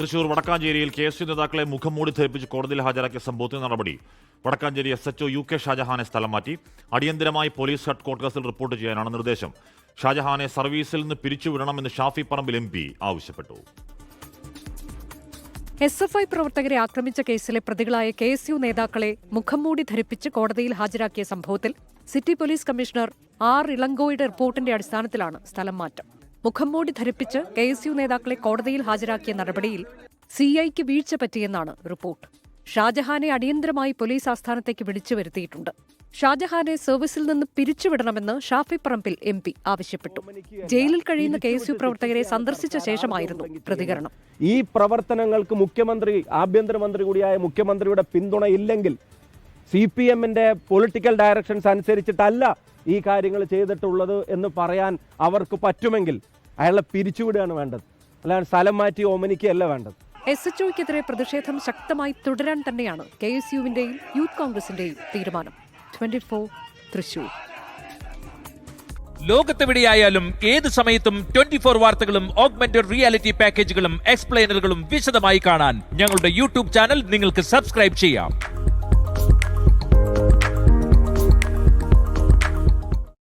തൃശൂർ വടക്കാഞ്ചേരിയിൽ K S U നേതാക്കളെ മുഖം മൂടി ധരിപ്പിച്ച് കോടതിയിൽ ഹാജരാക്കിയ സംഭവത്തിൽ നടപടി. Vadakkancheri S H O U K ഷാജഹാനെ സ്ഥലം മാറ്റി. അടിയന്തരമായി പോലീസ് ഹെഡ് ക്വാർട്ടേഴ്സിൽ റിപ്പോർട്ട് ചെയ്യാനാണ് നിർദ്ദേശം. ഷാജഹാനെ സർവീസിൽ നിന്ന് പിരിച്ചുവിടണമെന്ന് ഷാഫി പറമ്പിൽ എം ആവശ്യപ്പെട്ടു. എസ് എഫ് ഐ പ്രവർത്തകരെ ആക്രമിച്ച കേസിലെ പ്രതികളായ കെ എസ് യു നേതാക്കളെ മുഖംമൂടി ധരിപ്പിച്ച് കോടതിയിൽ ഹാജരാക്കിയ സംഭവത്തിൽ സിറ്റി പോലീസ് കമ്മീഷണർ ആർ ഇളങ്കോയുടെ റിപ്പോർട്ടിന്റെ അടിസ്ഥാനത്തിലാണ് സ്ഥലം മാറ്റം. മുഖംമൂടി ധരിപ്പിച്ച് കെ എസ് യു നേതാക്കളെ കോടതിയിൽ ഹാജരാക്കിയ നടപടിയിൽ സി ഐക്ക് വീഴ്ച പറ്റിയെന്നാണ് റിപ്പോർട്ട്. ഷാജഹാനെ അടിയന്തരമായി പോലീസ് ആസ്ഥാനത്തേക്ക് വിളിച്ചു വരുത്തിയിട്ടുണ്ട്. ഷാജഹാനെ സർവീസിൽ നിന്ന് പിരിച്ചുവിടണമെന്ന് ഷാഫി പറമ്പിൽ എം പി ആവശ്യപ്പെട്ടു. ജയിലിൽ കഴിയുന്ന കെ എസ് യു പ്രവർത്തകരെ സന്ദർശിച്ച ശേഷമായിരുന്നു പ്രതികരണം. ഈ പ്രവർത്തനങ്ങൾക്ക് മുഖ്യമന്ത്രി ആഭ്യന്തരമന്ത്രി കൂടിയായ മുഖ്യമന്ത്രിയുടെ പിന്തുണ ഇല്ലെങ്കിൽ സി പി എമ്മിന്റെ പൊളിറ്റിക്കൽ ഡയറക്ഷൻസ് അനുസരിച്ചിട്ടല്ല ഈ കാര്യങ്ങൾ ചെയ്തിട്ടുള്ളത് എന്ന് പറയാൻ അവർക്ക് പറ്റുമെങ്കിൽ അയാളെ പിരിച്ചുവിടുകയാണ് വേണ്ടത്. അല്ലാതെ സ്ഥലം മാറ്റി ഓമനിക്കുകയല്ല വേണ്ടത്. എസ് എച്ച് ഒക്കെതിരെ പ്രതിഷേധം ശക്തമായി തുടരാൻ തന്നെയാണ് കെ എസ് യുവിന്റെയും യൂത്ത് കോൺഗ്രസിന്റെയും തീരുമാനം. Twenty four Thrissur. ലോകത്തെവിടെയായാലും ഏത് സമയത്തും ട്വന്റി ഫോർ വാർത്തകളും ഓഗ്മെന്റഡ് റിയാലിറ്റി പാക്കേജുകളും എക്സ്പ്ലെയിനറുകളും വിശദമായി കാണാൻ ഞങ്ങളുടെ യൂട്യൂബ് ചാനൽ നിങ്ങൾക്ക് സബ്സ്ക്രൈബ് ചെയ്യാം.